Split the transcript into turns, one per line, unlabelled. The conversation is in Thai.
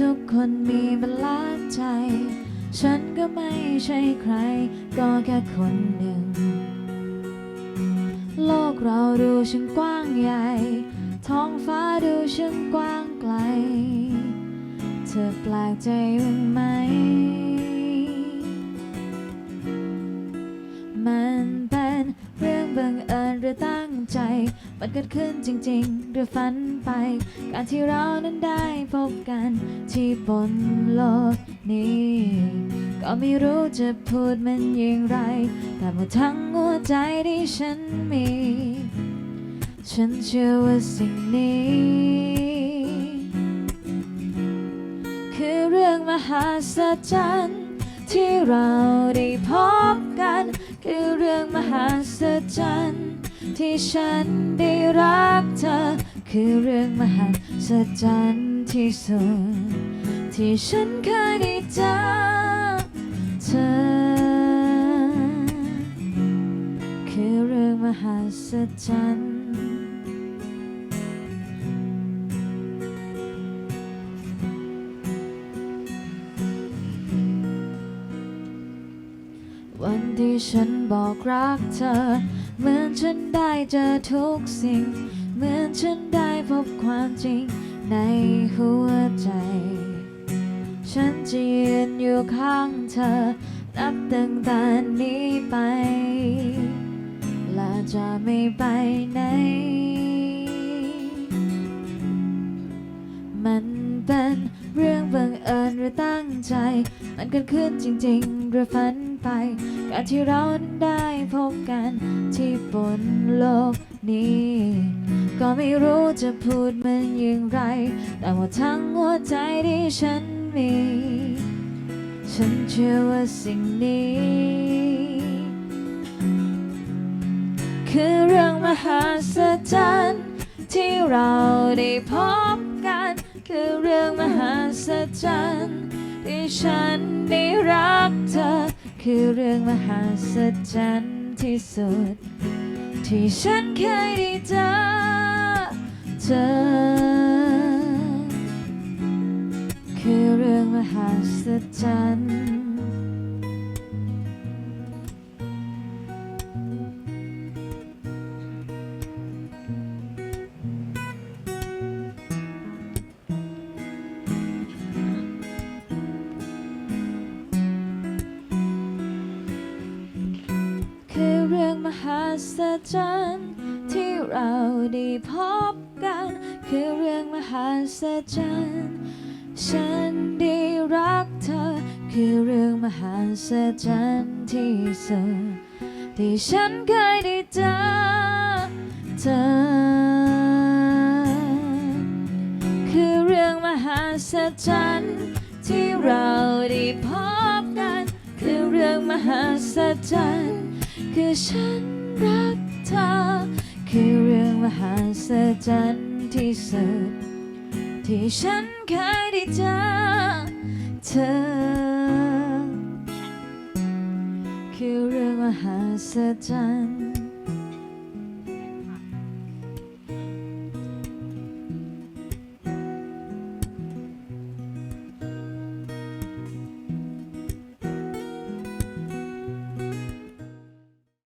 ทุกคนมีเวลาใจ ฉันก็ไม่ใช่ใคร ก็แค่คนหนึ่ง โลกเราดูช่างกว้างใหญ่ ท้องฟ้าดูช่างกว้างไกล เธอแปลกใจบ้างไหม บังเอิญหรือตั้งใจ มันเกิดขึ้นจริง ๆ หรือฝันไป การที่เรานั้นได้พบกันที่บนโลกนี้ ก็ไม่รู้จะพูดมันอย่างไร แต่หมดทั้งหัวใจที่ฉันมี ฉันเชื่อว่าสิ่งนี้ คือเรื่องมหัศจรรย์ที่เราได้พบ คือเรื่องมหัศจรรย์ที่ฉันได้รักเธอ คือเรื่องมหัศจรรย์ที่สุดที่ฉันเคยได้เจอเธอ คือเรื่องมหัศจรรย์ วันที่ฉันบอกรักเธอ เหมือนฉันได้เจอทุกสิ่ง เหมือนฉันได้พบความจริงในหัวใจ ฉันจะยืนอยู่ข้างเธอ นับตั้งแต่นี้ไป และจะไม่ไป มันเป็นเรื่องบังเอิญหรือตั้งใจ มันเกิดขึ้นจริงๆ หรือฝันไป การที่เรานั้นได้พบกันที่บนโลกนี้ ก็ไม่รู้จะพูดมันอย่างไร แต่ว่าทั้งหัวใจที่ฉันมี ฉันเชื่อว่าสิ่งนี้ คือเรื่องมหัศจรรย์ที่เราได้พบ คือเรื่องมหัศจรรย์ที่ฉันได้รักเธอ คือเรื่องมหัศจรรย์ที่สุด ที่ฉันเคยได้เจอเธอ คือเรื่องมหัศจรรย์ หัศจรรย์ที่เราได้พบกัน คือเรื่องมหัศจรรย์ฉันได้รักเธอ คือเรื่องมหัศจรรย์ที่สุดที่ฉันเคยได้เจอเธอ คือเรื่องมหัศจรรย์ที่เราได้พบกัน คือเรื่องมหัศจรรย์ คือฉันรักเธอ คือเรื่องมหัศจรรย์ที่สุด ที่ฉันเคยได้เจอเธอ คือเรื่องมหัศจรรย์